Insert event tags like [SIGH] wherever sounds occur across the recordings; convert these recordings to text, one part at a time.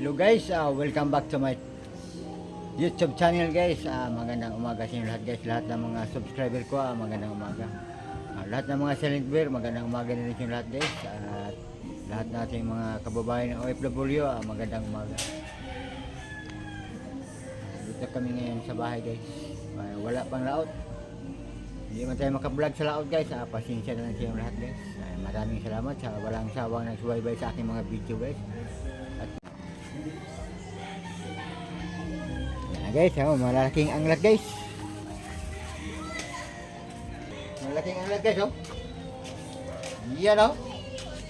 Hello guys, uh, welcome back to my YouTube channel guys. Uh, magandang umaga sa inyo lahat guys. Lahat ng mga subscriber ko, uh, magandang umaga. Uh, lahat ng mga silent bear, magandang umaga na rin sa lahat guys. At lahat nating mga kababayan ng OFW, uh, magandang umaga. Dito kami ngayon sa bahay guys. Uh, wala pang laot. Hindi man tayo makablog sa laot guys. Uh, pasensya na lang sa lahat guys. Uh, maraming salamat sa walang sawang nagsubaybay sa aking mga video guys. Yan guys, oh, malaking anglat guys. Malaking anglat guys, oh. Yan oh.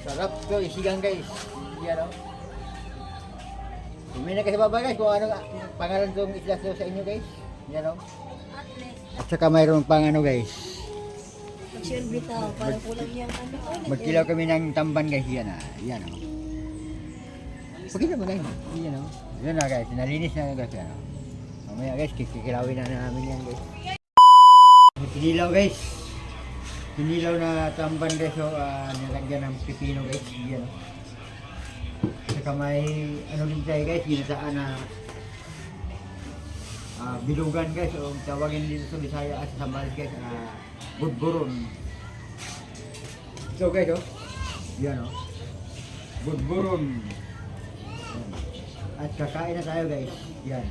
Sarap to isigang guys. Yan oh. Tumingin na kayo sa baba guys kung ano ang pangalan tong isla to sa inyo guys. Yan oh. At saka mayroon pang ano guys. Shell bitaw, parang kulang yung ano. Magkilaw kami ng tamban guys. Yan ah. Yan oh. Pakita mo guys. Yan oh. Yan na guys. Nalinis na guys. Yan oh. Mamaya guys, kikilawin na namin yan guys. Pinilaw guys. Pinilaw na tamban guys. So, uh, nilagyan ng pipino guys. Yan oh. Saka may ano din tayo guys. Ginataan na ah, bilugan guys. O tawagin dito sa Bisaya at sa Sambales guys. Uh, budburon. So guys, oh. Yan, oh. Budburon. At kakain na tayo, guys. Yan.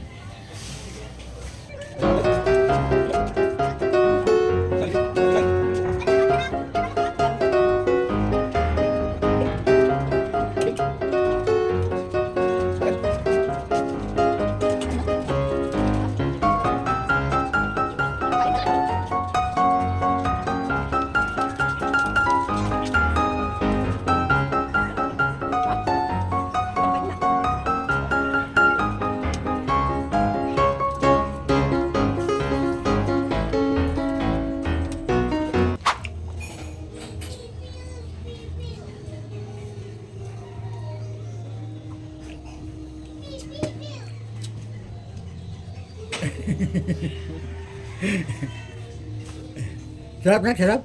[LAUGHS] Sarap na, sarap.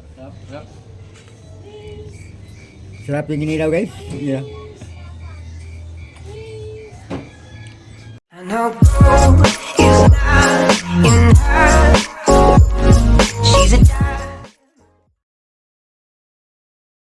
Sarap yung inilaw, guys. Yeah. I know